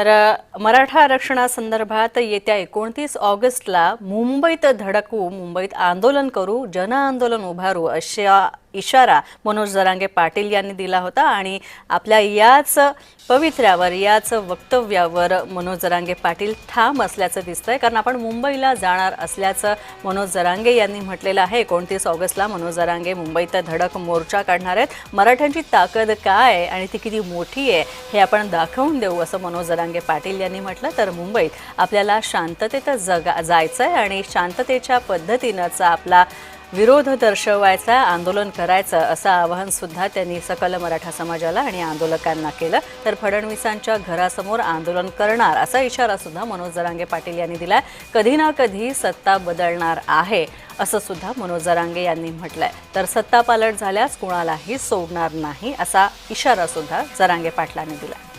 तर मराठा आरक्षणासंदर्भात येत्या एकोणतीस ऑगस्टला मुंबईत धडकू मुंबईत आंदोलन करू जन आंदोलन उभारू अशा इशारा मनोज जरांगे पाटील यांनी दिला होता आणि आपल्या याच पवित्र्यावर याच वक्तव्यावर मनोज जरांगे पाटील ठाम असल्याचं दिसतंय. कारण आपण मुंबईला जाणार असल्याचं मनोज जरांगे यांनी म्हटलेलं आहे. एकोणतीस ऑगस्टला मनोज जरांगे मुंबईत धडक मोर्चा काढणार आहेत. मराठ्यांची ताकद काय आहे आणि ती किती मोठी आहे हे आपण दाखवून देऊ असं मनोज जरांगे पाटील यांनी म्हटलं. तर मुंबईत आपल्याला शांततेत जगा जायचं आहे आणि शांततेच्या पद्धतीनंच आपला विरोध दर्शवायचा आंदोलन करायचं असं आवाहन सुद्धा त्यांनी सकल मराठा समाजाला आणि आंदोलकांना केलं. तर फडणवीसांच्या घरासमोर आंदोलन करणार असा इशारा सुद्धा मनोज जरांगे पाटील यांनी दिला कधी ना कधी सत्ता बदलणार आहे असं सुद्धा मनोज जरांगे यांनी म्हटलंय. तर सत्ता पालट झाल्यास कुणालाही सोडणार नाही असा इशारा सुद्धा जरांगे पाटलांनी दिला